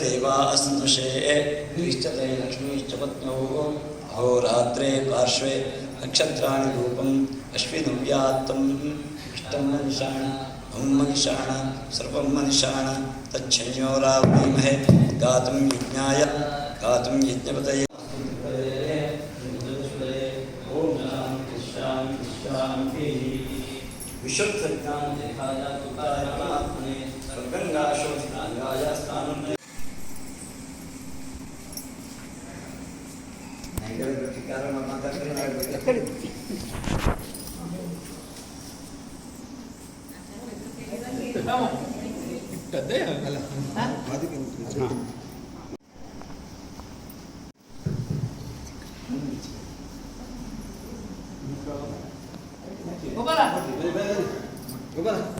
देवा अस्नुषे इष्टते लक्ष्मीश्च अहोरात्रे पार्श्वे नक्षत्राणि रूपम् अश्विनव्यात्तम् इष्टं मनिषाण ॐ मनिषाण, सर्वं मनिषाण। गातुं यज्ञाय, गातुं यज्ञपतये। विशुद्ध ज्ञान देखाय तुकाय परमात्मने स्वर्गंगा शोधितांगाय स्थानं Gracias.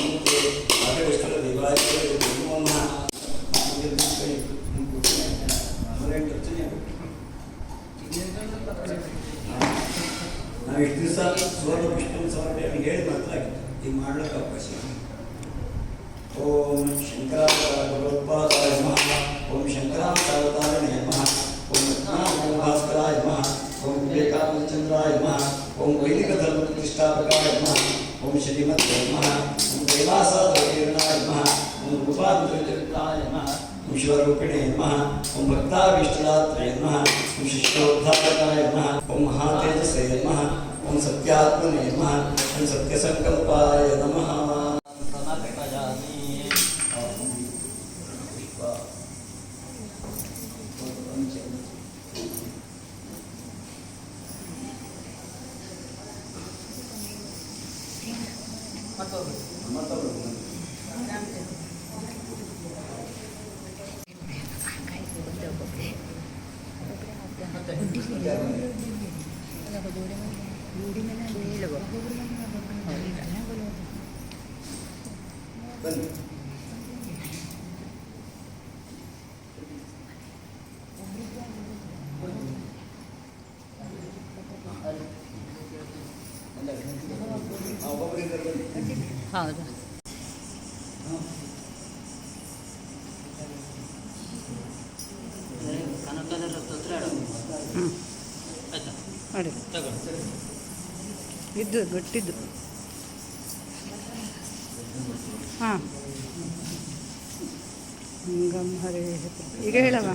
దుర్జగతాయ నమ ఓం శివరూపిణే నమ ఓం భక్తావిష్టదాత్రయ నమ ఓం శిష్యోద్ధారకాయ నమ ఓం మహాతేజసే నమ ఓం సత్యాత్మనే నమ ఓం సత్యసంకల్పాయ నమ ಹೌದು. ಹ್ಞೂ ನೋಡಿ ಇದ್ದು ಗಟ್ಟಿದ್ದು. ಹಾಂ. ಹಂಗಮ್ಮ ಹರೇ ಈಗ ಹೇಳವ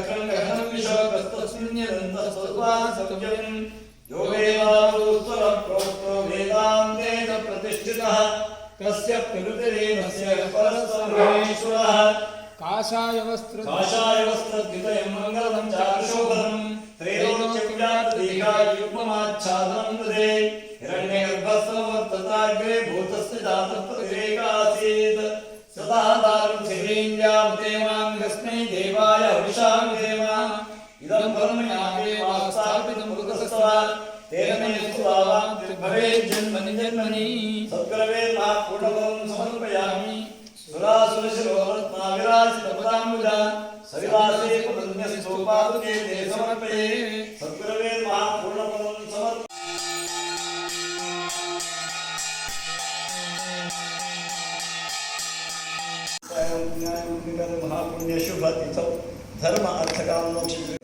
चक्रङ्गहनमिषकस्तस्मिन्यनन्तस्तत्वासत्यम् योगेवारोत्तर प्रोक्तो वेदान्तेन प्रतिष्ठितः। कस्य प्रकृतिरेवस्य परसर्वेश्वरः काशायवस्त्र काशायवस्त्रद्वितयम् मङ्गलम् चारुशोभनम् त्रैलोक्यव्याप्तदेहायुग्ममाच्छादनम् ददे। हिरण्यगर्भस्ववर्तताग्रे भूतस्य जातः प्रतिरेका आसीत्। సదాతారం శరీర్యాముదేవాంగస్మై దేవాయ హవిషామి దేవ. ఇదం పరమయామే వాస్థాపితం ముఖస్తవా తేనమే స్వావాం భవే జన్మని జన్మని. సద్గురవే మా పూర్ణవం సమర్పయామి. సురాసురశిరోరత్నా విరాజిత పదాంబుజ. సవిలాసే పుణ్యస్తోపాదుకే దే సమర్పయే. సద్గురవే మా పూర్ణ Tarıma artık anlatılıyor.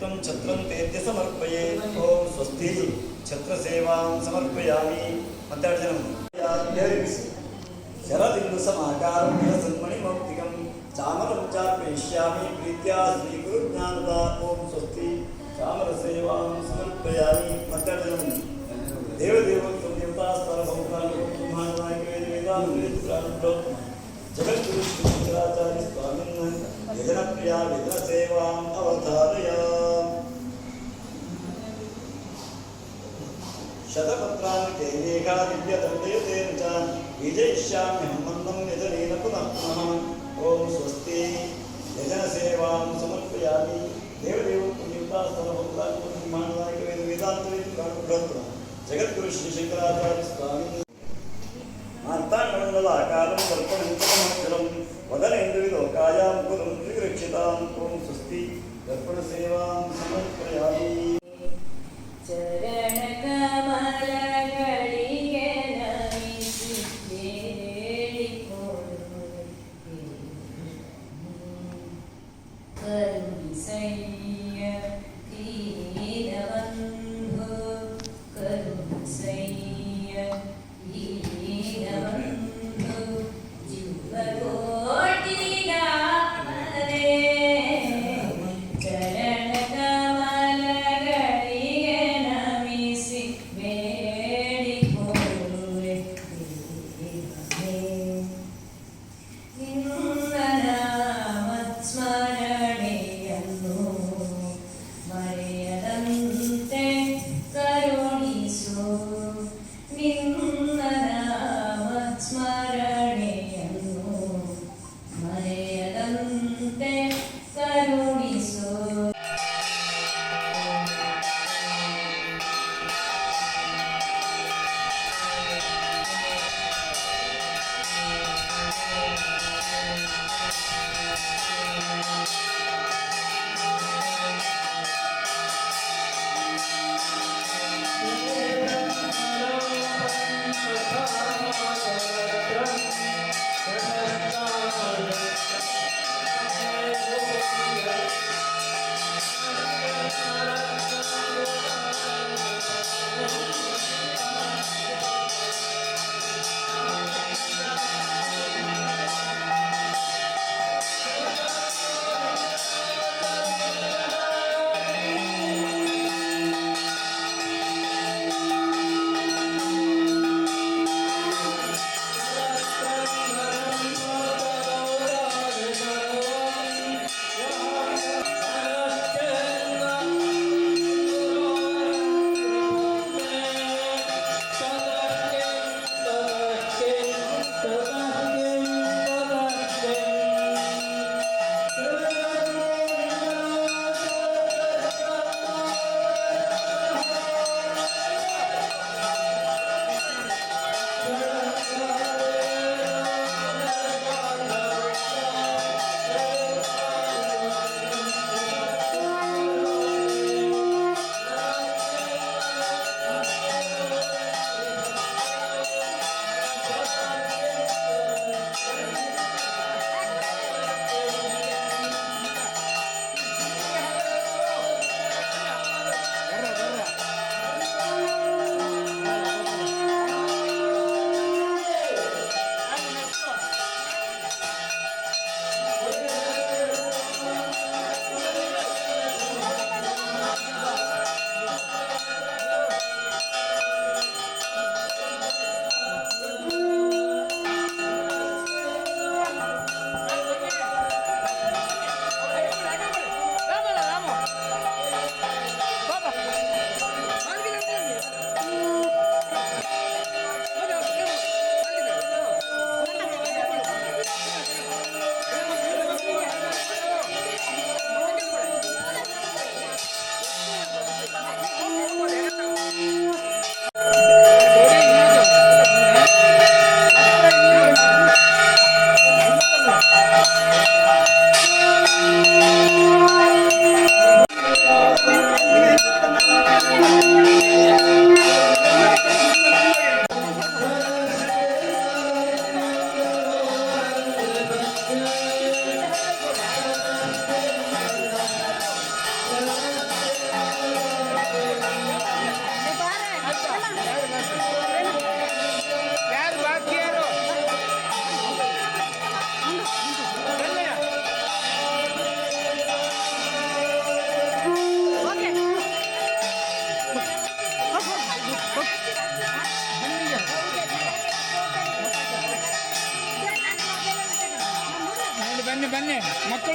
త్వం ఛత్రం తేద్య సమర్పయే ఓం స్వస్తి ఛత్ర సేవాం సమర్పయామి అంతర్జనం శరదిందు సమాకారం సన్మణి మౌక్తికం చామరం చార్పయిష్యామి ప్రీత్యా శ్రీ గురు జ్ఞానదా ఓం స్వస్తి చామర సేవాం సమర్పయామి అంతర్జనం దేవదేవత్వం దేవతాస్థల సముద్రాలు మహానాయకులు వేదాలు వేదాలు జగద్గురు శంకరాచార్య స్వామి యజన ప్రియా విద్రసేవాం అవతారయా శతపత్రాన్ని తేనేకా దివ్యతండే తేన చ. విజయిష్యామ్యహమందం యజనేన పునః పునః ఓం స్వస్తి. యజన సేవాం సమర్పయామి. దేవదేవ పుణ్యుక్తాస్తవభక్తానికి వేద వేదాంత కాణుభ్రత్వ జగద్గురు శ్రీ శంకరాచార్య స్వామి. మార్తాండమండల ఆకారం దర్పణం వదనేంద్రి లోకాయాం కులం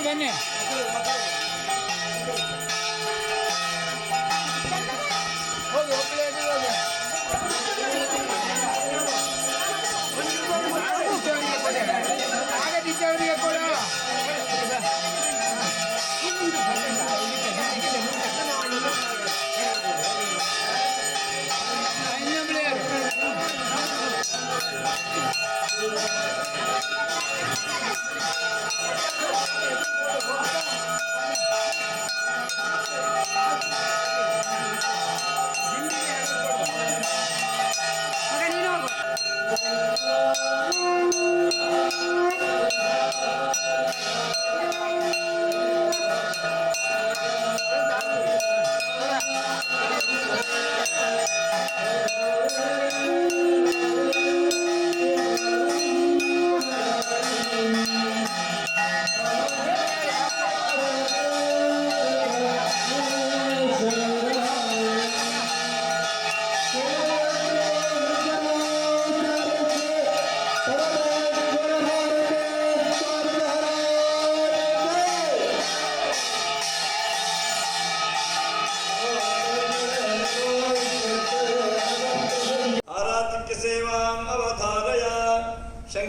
Иване.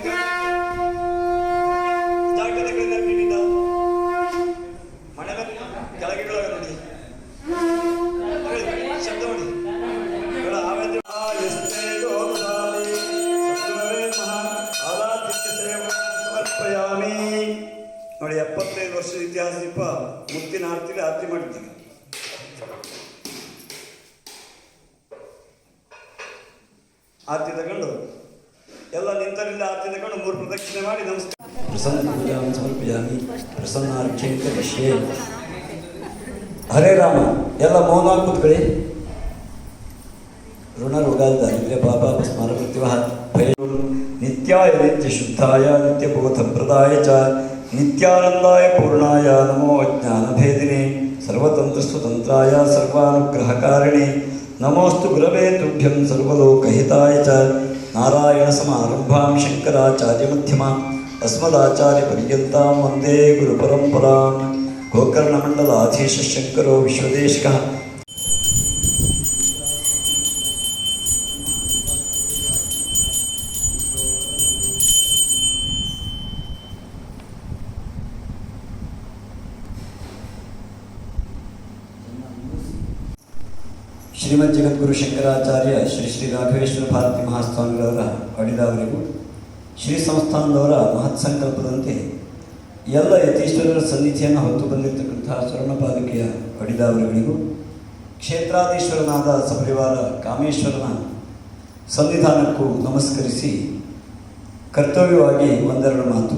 Yeah. ಎಲ್ಲ ಮೌನ ಕೂತ್ಕೊಳ್ಳಿ ಋಣ ರೋಗಾದ ದಾರಿದ್ರ್ಯ ಪಾಪ ಸ್ಮರ ಮೃತ್ಯುವ ಭಯ ನಿತ್ಯಾಯ ನಿತ್ಯ ಶುದ್ಧಾಯ ನಿತ್ಯ ಬೋಧಪ್ರದಾಯ ಚ ನಿತ್ಯಾನಂದಾಯ ಪೂರ್ಣಾಯ ನಮೋ ಜ್ಞಾನಭೇದಿನಿ ಸರ್ವತಂತ್ರ ಸ್ವತಂತ್ರಾಯ ಸರ್ವಾನುಗ್ರಹಕಾರಿಣಿ ನಮೋಸ್ತು ಗುರವೇ ತುಭ್ಯಂ ಸರ್ವಲೋಕಹಿತಾಯ ಚ ನಾರಾಯಣ ಸಮಾರಂಭಾಂ ಶಂಕರಾಚಾರ್ಯ ಮಧ್ಯಮಾಂ ಅಸ್ಮದಾಚಾರ್ಯ ಪರ್ಯಂತಾಂ ವಂದೇ ಗುರು ಪರಂಪರಾಂ ಗೋಕರ್ಣಮಂಡಲಾಧೀಶ ಶಂಕರೋ ವಿಶ್ವದೇಶಕಃ ಶ್ರೀಮದ್ ಜಗದ್ಗುರು ಶಂಕರಾಚಾರ್ಯ ಶ್ರೀ ಶ್ರೀ ರಾಘವೇಶ್ವರ ಭಾರತಿ ಮಹಾಸ್ವಾಮಿಗಳವರ ಅಡಿದವರಿಗೂ ಶ್ರೀ ಸಂಸ್ಥಾನದವರ ಮಹತ್ ಸಂಕಲ್ಪದಂತೆ ಎಲ್ಲ ಯತೀಶ್ವರರ ಸನ್ನಿಧಿಯನ್ನು ಹೊತ್ತು ಬಂದಿರತಕ್ಕಂತಹ ಸ್ವರ್ಣಪಾದಕೆಯ ಅಡಿದಾವರಿಗಳಿಗೂ ಕ್ಷೇತ್ರಾಧೀಶ್ವರನಾದ ಸಪರಿವಾರ ಕಾಮೇಶ್ವರನ ಸನ್ನಿಧಾನಕ್ಕೂ ನಮಸ್ಕರಿಸಿ ಕರ್ತವ್ಯವಾಗಿ ಒಂದೆರಡು ಮಾತು.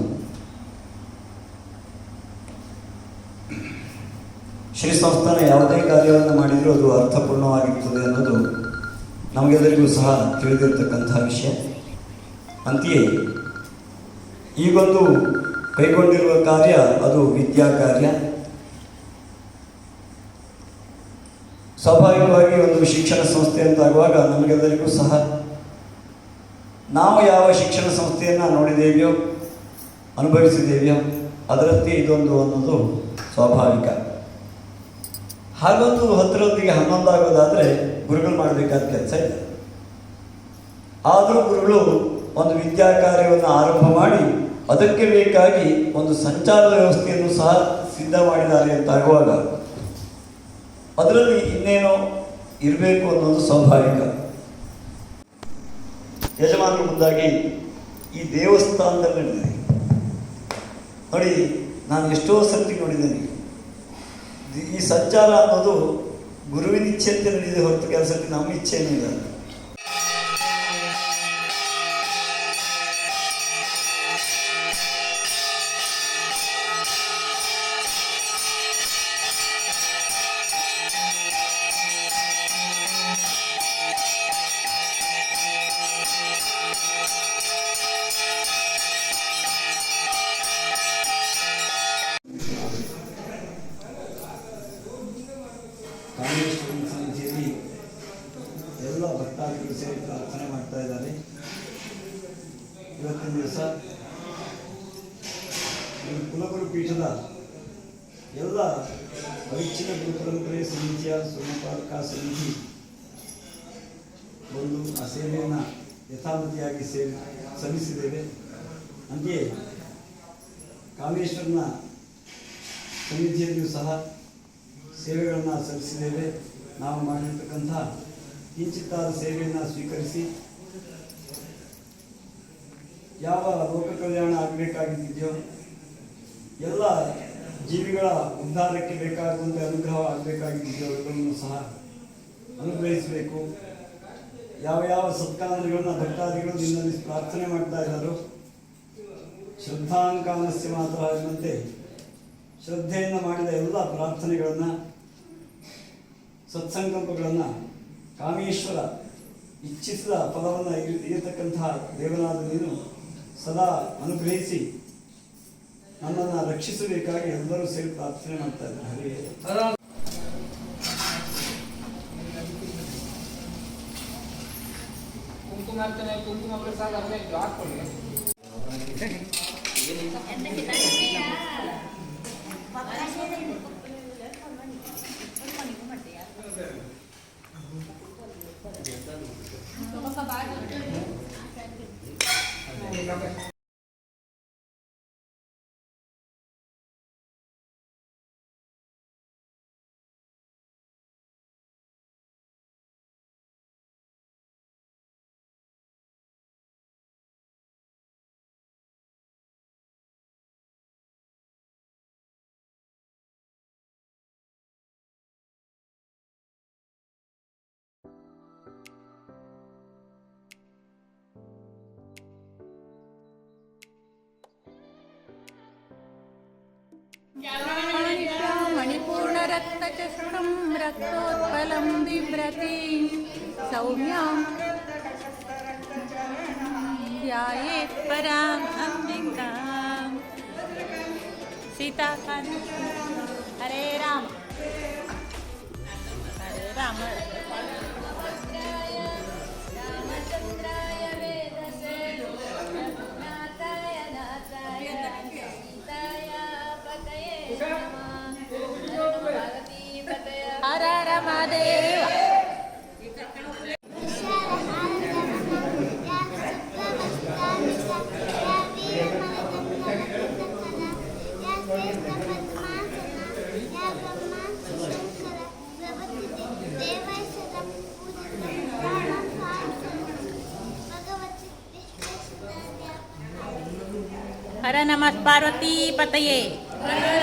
ಶ್ರೀ ಸಂಸ್ಥಾನ ಯಾವುದೇ ಕಾರ್ಯವನ್ನು ಮಾಡಿದರೂ ಅದು ಅರ್ಥಪೂರ್ಣವಾಗಿರ್ತದೆ ಅನ್ನೋದು ನಮಗೆಲ್ಲರಿಗೂ ಸಹ ತಿಳಿದಿರತಕ್ಕಂತಹ ವಿಷಯ. ಅಂತೆಯೇ, ಈಗೊಂದು ಕೈಗೊಂಡಿರುವ ಕಾರ್ಯ ಅದು ವಿದ್ಯಾ ಕಾರ್ಯ. ಸ್ವಾಭಾವಿಕವಾಗಿ ಒಂದು ಶಿಕ್ಷಣ ಸಂಸ್ಥೆ ಅಂತಾಗುವಾಗ ನಮಗೆಲ್ಲರಿಗೂ ಸಹ ನಾವು ಯಾವ ಶಿಕ್ಷಣ ಸಂಸ್ಥೆಯನ್ನು ನೋಡಿದ್ದೇವೆಯೋ, ಅನುಭವಿಸಿದ್ದೇವೆಯೋ ಅದರಂತೆ ಇದೊಂದು ಅನ್ನೋದು ಸ್ವಾಭಾವಿಕ. ಹಾಗೊಂದು ಹತ್ತರೊಂದಿಗೆ ಹನ್ನೊಂದಾಗೋದಾದರೆ ಗುರುಗಳು ಮಾಡಬೇಕಾದ ಕೆಲಸ ಇಲ್ಲ. ಆದರೂ ಗುರುಗಳು ಒಂದು ವಿದ್ಯಾ ಕಾರ್ಯವನ್ನು ಆರಂಭ ಮಾಡಿ ಅದಕ್ಕೆ ಬೇಕಾಗಿ ಒಂದು ಸಂಚಾರ ವ್ಯವಸ್ಥೆಯನ್ನು ಸಹ ಸಿದ್ಧ ಮಾಡಿದ್ದಾರೆ ಅಂತಾಗುವಾಗ ಅದರಲ್ಲಿ ಇನ್ನೇನೋ ಇರಬೇಕು ಅನ್ನೋದು ಸ್ವಾಭಾವಿಕ. ಯಜಮಾನರು ಮುಂದಾಗಿ ಈ ದೇವಸ್ಥಾನದಲ್ಲಿ ನಡೆದಿದೆ ನೋಡಿ, ನಾನು ಎಷ್ಟೋ ಸರ್ತಿ ನೋಡಿದ್ದೇನೆ. ಈ ಸಂಚಾರ ಅನ್ನೋದು ಗುರುವಿನ ಇಚ್ಛೆಯಂತೆ ನಡೆದಿದೆ ಹೊರತು ಕೆಲಸಕ್ಕೆ ನಮ್ಮ ಇಚ್ಛೆ ಏನಿಲ್ಲ ಸೇವೆಯನ್ನು ಸ್ವೀಕರಿಸಿ ಯಾವ ಲೋಕ ಕಲ್ಯಾಣ ಆಗಬೇಕಾಗಿದೆಯೋ ಎಲ್ಲ ಜೀವಿಗಳ ಉದ್ಧಾರಕ್ಕೆ ಬೇಕಾಗುವಂಥ ಅನುಗ್ರಹ ಆಗಬೇಕಾಗಿದೆಯೋ ಇವುಗಳನ್ನು ಸಹ ಅನುಗ್ರಹಿಸಬೇಕು. ಯಾವ ಯಾವ ಸತ್ಕಾಮಗಳನ್ನ ಭಕ್ತಾದಿಗಳು ನಿನ್ನಲ್ಲಿ ಪ್ರಾರ್ಥನೆ ಮಾಡ್ತಾ ಇದ್ದಾರೋ ಶ್ರದ್ಧಾಂಕಾನಸ್ಯ ಮಾತ್ರ ಎಂಬಂತೆ ಶ್ರದ್ಧೆಯಿಂದ ಮಾಡಿದ ಎಲ್ಲ ಪ್ರಾರ್ಥನೆಗಳನ್ನು, ಸತ್ಸಂಕಲ್ಪಗಳನ್ನು ಕಾಮೇಶ್ವರ ಇಚ್ಛಿಸಿದ ಫಲವನ್ನು ಇರತಕ್ಕಂತಹ ದೇವನಾದ ನೀನು ಸದಾ ಅನುಗ್ರಹಿಸಿ ನನ್ನನ್ನು ರಕ್ಷಿಸಬೇಕಾಗಿ ಎಲ್ಲರೂ ಸೇರಿ ಪ್ರಾರ್ಥನೆ ಮಾಡ್ತಾ ಇದ್ದಾರೆ. ಹರೇ ಕುಂಕುಮ ಅರ್ಚನೆ ಕುಂಕುಮ ಪ್ರಸಾದ ಅಲ್ಲೇ ఒక मणिपूर्णरक्तचषुं रक्तोत्पलं बिभ्रतीं सौम्यां ध्यायेत् पराम् अम्बिकाम् सीताकान्त हरे राम हरे राम हर हर महादेव हर नमः पार्वती पतये हर